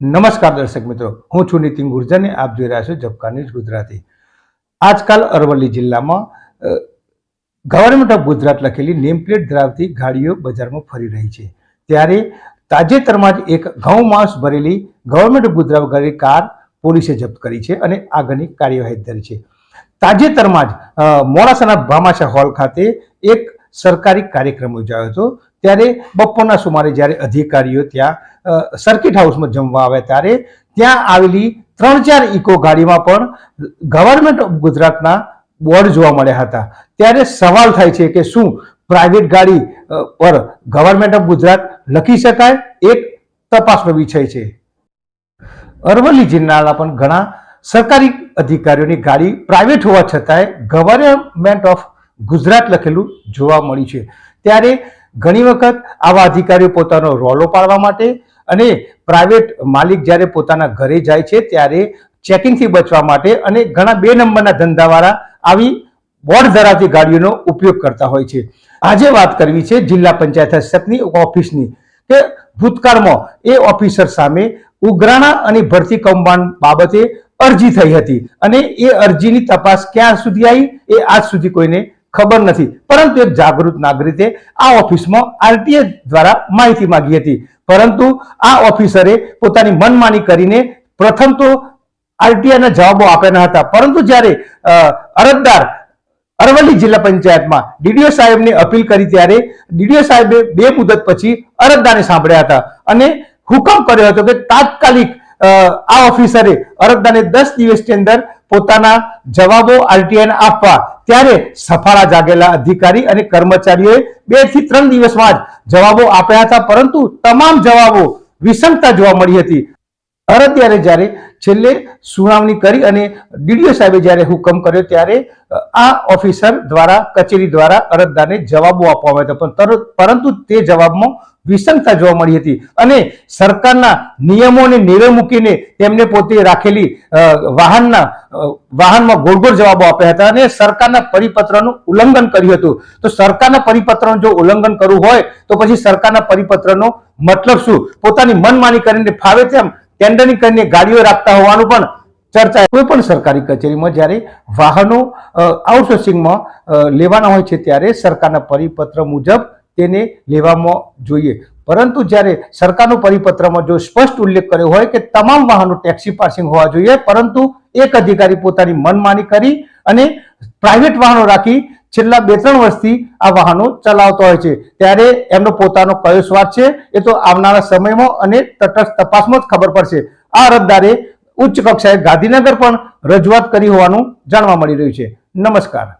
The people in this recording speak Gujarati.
નમસ્કાર દર્શક મિત્રો, હું છું નીતિન ગુર્જર આપ જોઈ રહ્યા છો જબકા ન્યૂઝ ગુજરાતી. આજકાલ અરવલ્લી જિલ્લામાં ગવર્મેન્ટ ઓફ ગુજરાત લખેલી નેમ પ્લેટ ધરાવતી ગાડીઓ બજારમાં ફરી રહી છે. ત્યારે તાજેતરમાં જ એક ઘઉં માંસ ભરેલી ગવર્મેન્ટ ઓફ ગુજરાત ગાડી કાર પોલીસે જપ્ત કરી છે અને આગળની કાર્યવાહી ધરી છે. તાજેતરમાં જ મોડાસાના ભામાશા હોલ ખાતે એક સરકારી કાર્યક્રમ યોજાયો હતો ત્યારે બપોરના સુમારે જ્યારે અધિકારીઓ ત્યાં સર્કિટ હાઉસમાં જમવા આવ્યા ત્યારે ત્યાં આવેલી ત્રણ ચાર ઇકો ગાડીમાં પણ ગવર્મેન્ટ ઓફ ગુજરાતના બોર્ડ જોવા મળ્યા હતા. ત્યારે સવાલ થાય છે કે શું પ્રાઇવેટ ગાડી પર ગવર્મેન્ટ ઓફ ગુજરાત લખી શકાય? એક તપાસનો વિષય છે. અરવલ્લી જિલ્લાના પણ ઘણા સરકારી અધિકારીઓની ગાડી પ્રાઇવેટ હોવા છતાંય ગવર્મેન્ટ ઓફ ગુજરાત લખેલું જોવા મળ્યું છે. ત્યારે ઘણી વખત આવા અધિકારીઓ પોતાનો રોલો પાડવા માટે અને પ્રાઇવેટ માલિક જ્યારે પોતાના ઘરે જાય છે ત્યારે ચેકિંગથી બચવા માટે અને ઘણા બે નંબરના ધંધાવાળા આવી બોર્ડ ધરાવતી ગાડીઓનો ઉપયોગ કરતા હોય છે. આજે વાત કરવી છે જિલ્લા પંચાયત હસ્તકની ઓફિસની કે ભૂતકાળમાં એ ઓફિસર સામે ઉઘરાણા અને ભરતી કૌભાંડ બાબતે અરજી થઈ હતી અને એ અરજીની તપાસ ક્યાં સુધી આવી? એ આજ સુધી કોઈને ખબર નથી. પરંતુ એક જાગૃત નાગરિકે આ ઓફિસમાં આરટીએ દ્વારા માહિતી માંગી હતી. પરંતુ આ ઓફિસરે પોતાની મનમાની કરીને પ્રથમ તો આરટીઆઈના જવાબો આપ્યા હતા. પરંતુ જ્યારે અરજદાર અરવલ્લી જિલ્લા પંચાયતમાં ડીડીઓ સાહેબને અપીલ કરી ત્યારે ડીડીઓ સાહેબે બે મુદત પછી અરજદારને સાંભળ્યા હતા અને હુકમ કર્યો હતો કે તાત્કાલિક આ ઓફિસરે અરજદારને દસ દિવસની અંદર પોતાના જવાબો આરટીઆઈને આપવા ત્યારે સફાળા જાગેલા અધિકારી અને કર્મચારીઓએ બેથી ત્રણ દિવસમાં જ જવાબો આપ્યા હતા, પરંતુ તમામ જવાબો વિષમતા જોવા મળી હતી. અરત્યારે જ્યારે છેલ્લે સુનાવણી કરી અને ડીડીઓ સાહેબે જ્યારે હુકમ કર્યો ત્યારે આ ઓફિસર દ્વારા, કચેરી દ્વારા અરજદારને જવાબો આપવામાં આવ્યા હતા. પરંતુ તે જવાબમાં વિષમતા જોવા મળી હતી. અને સરકારના નિયમોને અને મૂકીને તેમને પોતે રાખેલી વાહનના વાહનમાં ગોળ ગોળ જવાબો આપ્યા હતા અને સરકારના પરિપત્રનું ઉલ્લંઘન કર્યું હતું. તો સરકારના પરિપત્રનું જો ઉલ્લંઘન કરવું હોય, તો પછી સરકારના પરિપત્રનો મતલબ શું? પોતાની મનમાની કરીને ફાવે તેમ ટેન્ડરિંગ કરીને ગાડીઓ રાખતા હોવાનું પણ ચર્ચા. કોઈ પણ સરકારી કચેરીમાં જ્યારે વાહનો આઉટસોર્સિંગમાં લેવાના હોય છે, ત્યારે સરકારના પરિપત્ર મુજબ તેને લેવામાં જોઈએ. પરંતુ જ્યારે સરકારનું પરિપત્રમાં જો સ્પષ્ટ ઉલ્લેખ કર્યો હોય કે તમામ વાહનો ટેક્સી પાસિંગ હોવા જોઈએ, પરંતુ એક અધિકારી પોતાની મનમાની કરી અને પ્રાઇવેટ વાહનો રાખી છેલ્લા બે ત્રણ વર્ષથી આ વાહનો ચલાવતો હોય છે, ત્યારે એમનો પોતાનો કયો સ્વાર્થ છે, એ તો આવનારા સમયમાં અને તટસ્થ તપાસમાં જ ખબર પડશે. આ અરજદારે ઉચ્ચ કક્ષાએ ગાંધીનગર પણ રજૂઆત કરી હોવાનું જાણવા મળી રહ્યું છે. નમસ્કાર.